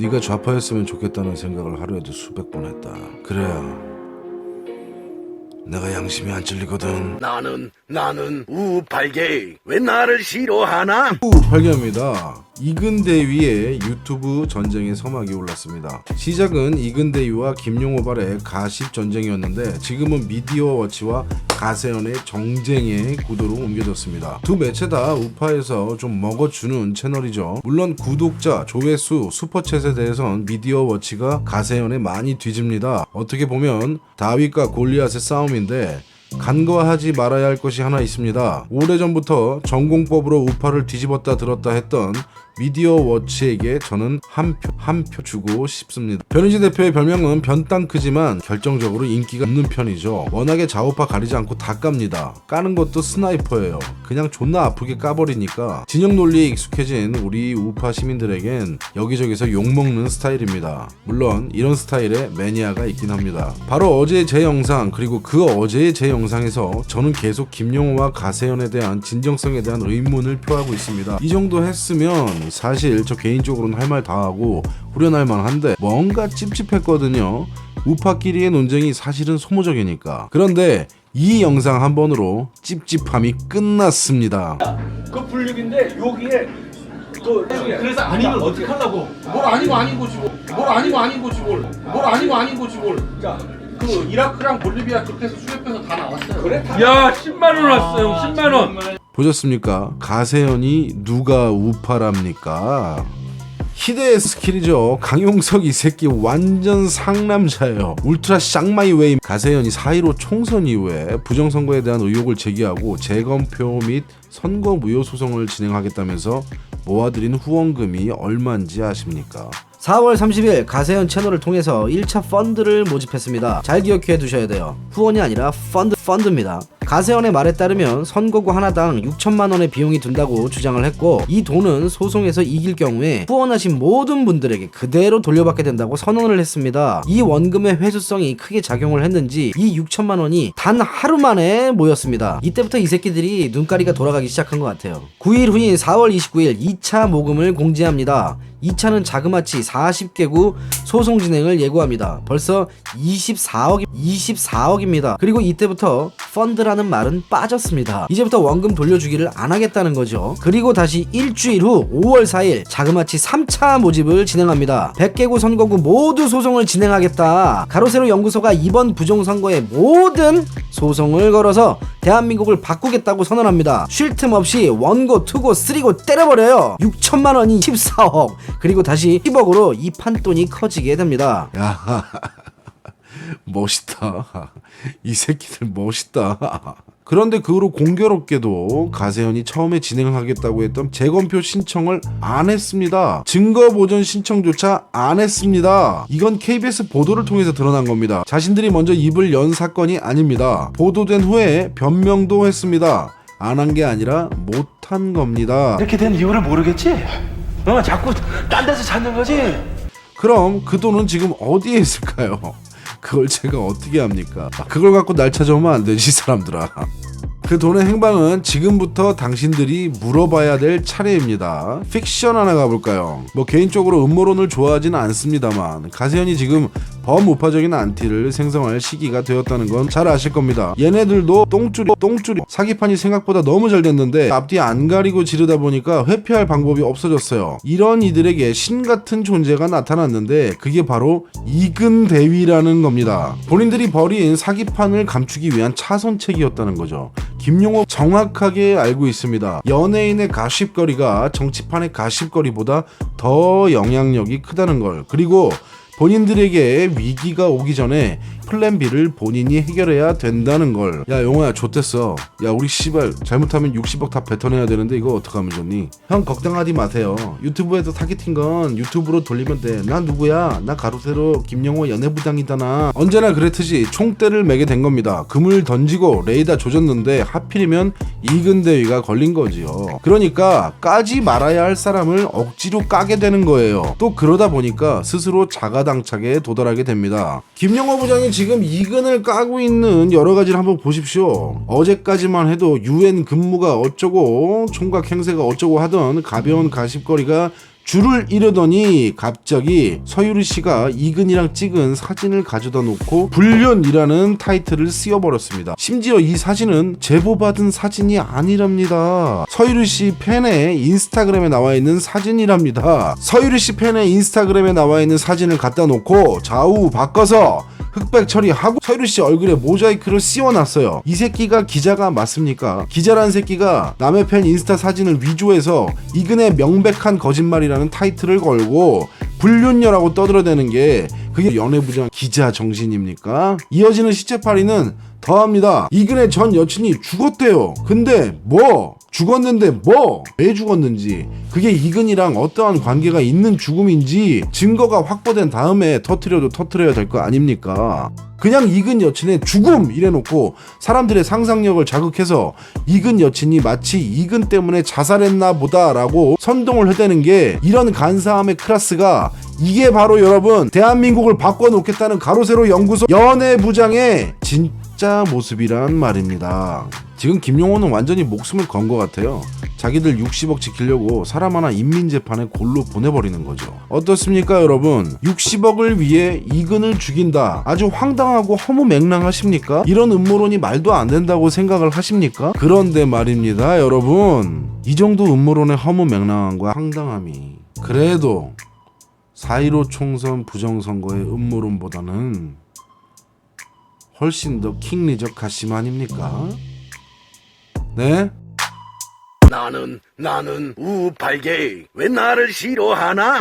네가 좌파였으면 좋겠다는 생각을 하루에도 수백 번 했다. 그래야 내가 양심이 안 찔리거든. 나는 나는 우팔계 왜 나를 싫어하나? 발견입니다. 이근대위의 유튜브 전쟁의 서막이 올랐습니다. 시작은 이근대위와 김용호 발의 가십 전쟁이었는데 지금은 미디어 워치와 가세연의 정쟁의 구도로 옮겨졌습니다. 두 매체 다 우파에서 좀 먹어주는 채널이죠. 물론 구독자, 조회수, 슈퍼챗에 대해선 미디어 워치가 가세연에 많이 뒤집니다. 어떻게 보면 다윗과 골리앗의 싸움인데 간과하지 말아야 할 것이 하나 있습니다. 오래전부터 전공법으로 우파를 뒤집었다 들었다 했던 미디어 워치에게 저는 한 표, 한 표 주고 싶습니다. 변희재 대표의 별명은 변땅 크지만 결정적으로 인기가 없는 편이죠. 워낙에 좌우파 가리지 않고 다 깝니다. 까는 것도 스나이퍼예요. 그냥 존나 아프게 까버리니까 진영 논리에 익숙해진 우리 우파 시민들에겐 여기저기서 욕먹는 스타일입니다. 물론 이런 스타일의 매니아가 있긴 합니다. 바로 어제 제 영상 그리고 그 어제의 제 영상 에서 저는 계속 김용호와 가세연에 대한 진정성에 대한 의문을 표하고 있습니다. 이 정도 했으면 사실 저 개인적으로는 할 말 다 하고 후련할 만한데 뭔가 찝찝했거든요. 우파끼리의 논쟁이 사실은 소모적이니까. 그런데 이 영상 한 번으로 찝찝함이 끝났습니다. 그 분류인데 여기에 그 그래서 아니면 어떻게 하려고? 뭘 아니고 아닌 거지 뭘. 뭘 아니고 아닌 거지 뭘. 뭘 아니고 아닌 거지 뭘. 자, 그 이라크랑 볼리비아 급해서 수협해서 다 나왔어요. 그래 다 야 10만 원 왔어요 10만 원 보셨습니까? 가세연이 누가 우파랍니까? 희대의 스킬이죠. 강용석 이 새끼 완전 상남자예요. 울트라 쌍마이 웨이 가세연이 4.15 총선 이후에 부정선거에 대한 의혹을 제기하고 재검표 및 선거 무효 소송을 진행하겠다면서 모아들인 후원금이 얼마인지 아십니까? 4월 30일 가세현 채널을 통해서 1차 펀드를 모집했습니다. 잘 기억해 두셔야 돼요. 후원이 아니라 펀드 펀드입니다. 가세현의 말에 따르면 선거구 하나당 6천만 원의 비용이 든다고 주장을 했고 이 돈은 소송에서 이길 경우에 후원하신 모든 분들에게 그대로 돌려받게 된다고 선언을 했습니다. 이 원금의 회수성이 크게 작용을 했는지 이 6천만 원이 단 하루 만에 모였습니다. 이때부터 이 새끼들이 눈가리가 돌아가기 시작한 것 같아요. 9일 후인 4월 29일 2차 모금을 공지합니다. 2차는 자그마치 40개구 소송 진행을 예고합니다. 벌써 24억 24억입니다. 그리고 이때부터 펀드라는 말은 빠졌습니다. 이제부터 원금 돌려주기를 안 하겠다는 거죠. 그리고 다시 일주일 후 5월 4일 자그마치 3차 모집을 진행합니다. 100개구 선거구 모두 소송을 진행하겠다. 가로세로 연구소가 이번 부정선거의 모든 소송을 걸어서 대한민국을 바꾸겠다고 선언합니다. 쉴 틈 없이 원고, 투고, 쓰리고 때려버려요. 6천만 원이 14억. 그리고 다시 10억으로 이 판돈이 커지게 됩니다. 야, 멋있다. 이 새끼들 멋있다. 그런데 그 후로 공교롭게도 가세현이 처음에 진행하겠다고 했던 재검표 신청을 안 했습니다. 증거 보전 신청조차 안 했습니다. 이건 KBS 보도를 통해서 드러난 겁니다. 자신들이 먼저 입을 연 사건이 아닙니다. 보도된 후에 변명도 했습니다. 안 한 게 아니라 못한 겁니다. 이렇게 된 이유를 모르겠지? 어 자꾸 딴 데서 찾는 거지 그럼 그 돈은 지금 어디에 있을까요? 그걸 제가 어떻게 합니까? 그걸 갖고 날 찾아오면 안 되지 이 사람들아. 그 돈의 행방은 지금부터 당신들이 물어봐야 될 차례입니다. 픽션 하나 가볼까요? 뭐 개인적으로 음모론을 좋아하지는 않습니다만 가세현이 지금 범우파적인 안티를 생성할 시기가 되었다는 건 잘 아실 겁니다. 얘네들도 똥줄이 똥줄이 사기판이 생각보다 너무 잘 됐는데 앞뒤 안 가리고 지르다 보니까 회피할 방법이 없어졌어요. 이런 이들에게 신 같은 존재가 나타났는데 그게 바로 이근 대위라는 겁니다. 본인들이 벌인 사기판을 감추기 위한 차선책이었다는 거죠. 김용호 정확하게 알고 있습니다. 연예인의 가십거리가 정치판의 가십거리보다 더 영향력이 크다는 걸. 그리고 본인들에게 위기가 오기 전에 플랜 B를 본인이 해결해야 된다는 걸. 야, 용호야, 좋댔어. 야, 우리 씨발 잘못하면 60억 다 뱉어내야 되는데 이거 어떡하면 좋니? 형 걱정하지 마세요. 유튜브에서 타겟팅 건 유튜브로 돌리면 돼. 나 누구야? 나 가로세로 김영호 연예부장이잖아. 언제나 그랬듯이 총대를 매게 된 겁니다. 금을 던지고 레이더 조졌는데 하필이면 이근대위가 걸린 거지요. 그러니까 까지 말아야 할 사람을 억지로 까게 되는 거예요. 또 그러다 보니까 스스로 자가당착에 도달하게 됩니다. 김영호 부장이 지금 이근을 까고 있는 여러 가지를 한번 보십시오. 어제까지만 해도 유엔 근무가 어쩌고 총각 행세가 어쩌고 하던 가벼운 가십거리가 줄을 이르더니 갑자기 서유리 씨가 이근이랑 찍은 사진을 가져다 놓고 불륜이라는 타이틀을 씌워버렸습니다. 심지어 이 사진은 제보받은 사진이 아니랍니다. 서유리 씨 팬의 인스타그램에 나와 있는 사진이랍니다. 서유리 씨 팬의 인스타그램에 나와 있는 사진을 갖다 놓고 좌우 바꿔서 흑백 처리하고 서유리 씨 얼굴에 모자이크를 씌워놨어요. 이 새끼가 기자가 맞습니까? 기자란 새끼가 남의 팬 인스타 사진을 위조해서 이근의 명백한 거짓말이라는 타이틀을 걸고 불륜녀라고 떠들어대는 게 그게 연애부장 기자 정신입니까? 이어지는 시체팔이는 더합니다. 이근의 전 여친이 죽었대요. 근데 뭐? 죽었는데 뭐? 왜 죽었는지 그게 이근이랑 어떠한 관계가 있는 죽음인지 증거가 확보된 다음에 터트려도 터트려야 될 거 아닙니까? 그냥 이근 여친의 죽음 이래놓고 사람들의 상상력을 자극해서 이근 여친이 마치 이근 때문에 자살했나 보다라고 선동을 해대는 게 이런 간사함의 클래스가 이게 바로 여러분 대한민국을 바꿔놓겠다는 가로세로 연구소 연애부장의 진짜 모습이란 말입니다. 지금 김용호는 완전히 목숨을 건 것 같아요. 자기들 60억 지키려고 사람 하나 인민재판에 골로 보내버리는 거죠. 어떻습니까, 여러분? 60억을 위해 이근을 죽인다. 아주 황당하고 허무맹랑하십니까? 이런 음모론이 말도 안 된다고 생각을 하십니까? 그런데 말입니다, 여러분. 이 정도 음모론의 허무맹랑함과 황당함이 그래도 4.15 총선 부정선거의 음모론보다는 훨씬 더 킹리적 가심 아닙니까? 네? 나는 나는 우팔개 왜 나를 싫어하나?